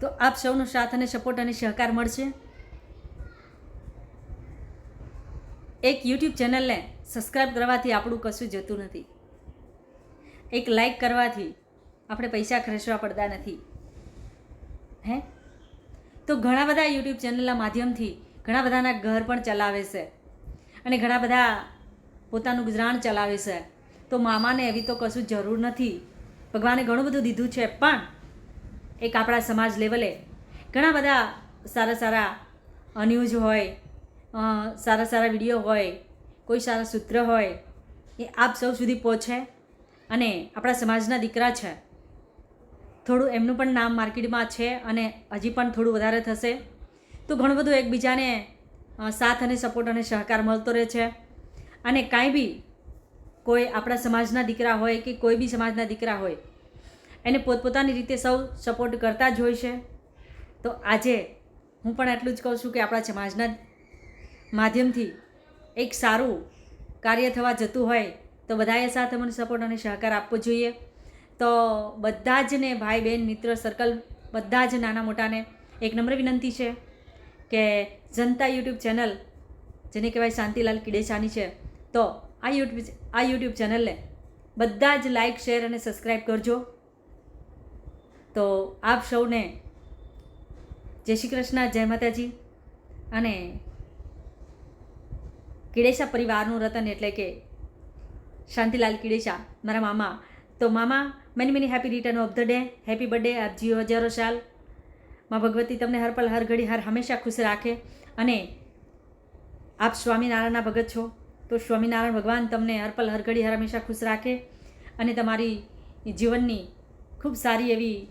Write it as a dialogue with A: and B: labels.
A: તો આપ સૌનો સાથ અને સપોર્ટ અને સહકાર મળશે. એક યુટ્યુબ ચેનલને સબસ્ક્રાઈબ કરવાથી આપણું કશું જતું નથી. એક લાઈક કરવાથી આપણે પૈસા ખર્ચવા પડતા નથી. હે? તો ઘણા બધા યુટ્યુબ ચેનલના માધ્યમથી ઘણા બધાના ઘર પણ ચલાવે છે. અને ઘણા બધા પોતાનું ગુજરાન ચલાવે છે. તો મામાને એવી તો કશું જરૂર નથી. ભગવાને ઘણું બધું દીધું છે, પણ એક આપણા સમાજ લેવલે ઘણા બધા સારા સારા ન્યૂઝ હોય સારા સારા વીડિયો હોય, કોઈ સારા સૂત્ર હોય, એ આપ સૌ સુધી પહોંચે અને આપણા સમાજના દીકરા છે. થોડું એમનું પણ નામ માર્કેટમાં છે અને હજી પણ થોડું વધારે થશે. તો ઘણું બધું એકબીજાને સાથ અને સપોર્ટ અને સહકાર મળતો રહે છે. અને કાંઈ બી કોઈ આપણા સમાજના દીકરા હોય કે કોઈ બી સમાજના દીકરા હોય એને પોતપોતાની રીતે સૌ સપોર્ટ કરતા જ હોય છે. તો આજે હું પણ એટલું જ કહું છું કે આપણા સમાજના માધ્યમથી એક સારું કાર્ય થવા જતું હોય તો બધાએ સાથે મને સપોર્ટ અને સહકાર આપવો જોઈએ. તો બધા જ ને ભાઈ બહેન મિત્ર સર્કલ બધા જ નાના મોટાને એક નમ્ર વિનંતી છે કે જનતા યુટ્યુબ ચેનલ, જેને કહેવાય શાંતિલાલ કિડેસાની છે, તો આ યુટ્યુબ આ યુટ્યુબ ચેનલને બધા જ લાઈક શેર અને સબસ્ક્રાઈબ કરજો. તો આપ સૌને જય શ્રી કૃષ્ણ, જય માતાજી. અને કિડેશા પરિવારનું રતન એટલે કે શાંતિલાલ કિડેશા, મારા મામા. તો મામા many many happy return of the day happy birthday આપ જીઓ હજારો સાલ. માં ભગવતી તમને હર પલ હર ઘડી, હર હંમેશા ખુશ રાખે. અને આપ સ્વામિનારાયણના ભગત છો, તો સ્વામિનારાયણ ભગવાન તમને હર પલ હર ઘડી, હર હંમેશા ખુશ રાખે. અને તમારી જીવનની ખૂબ સારી એવી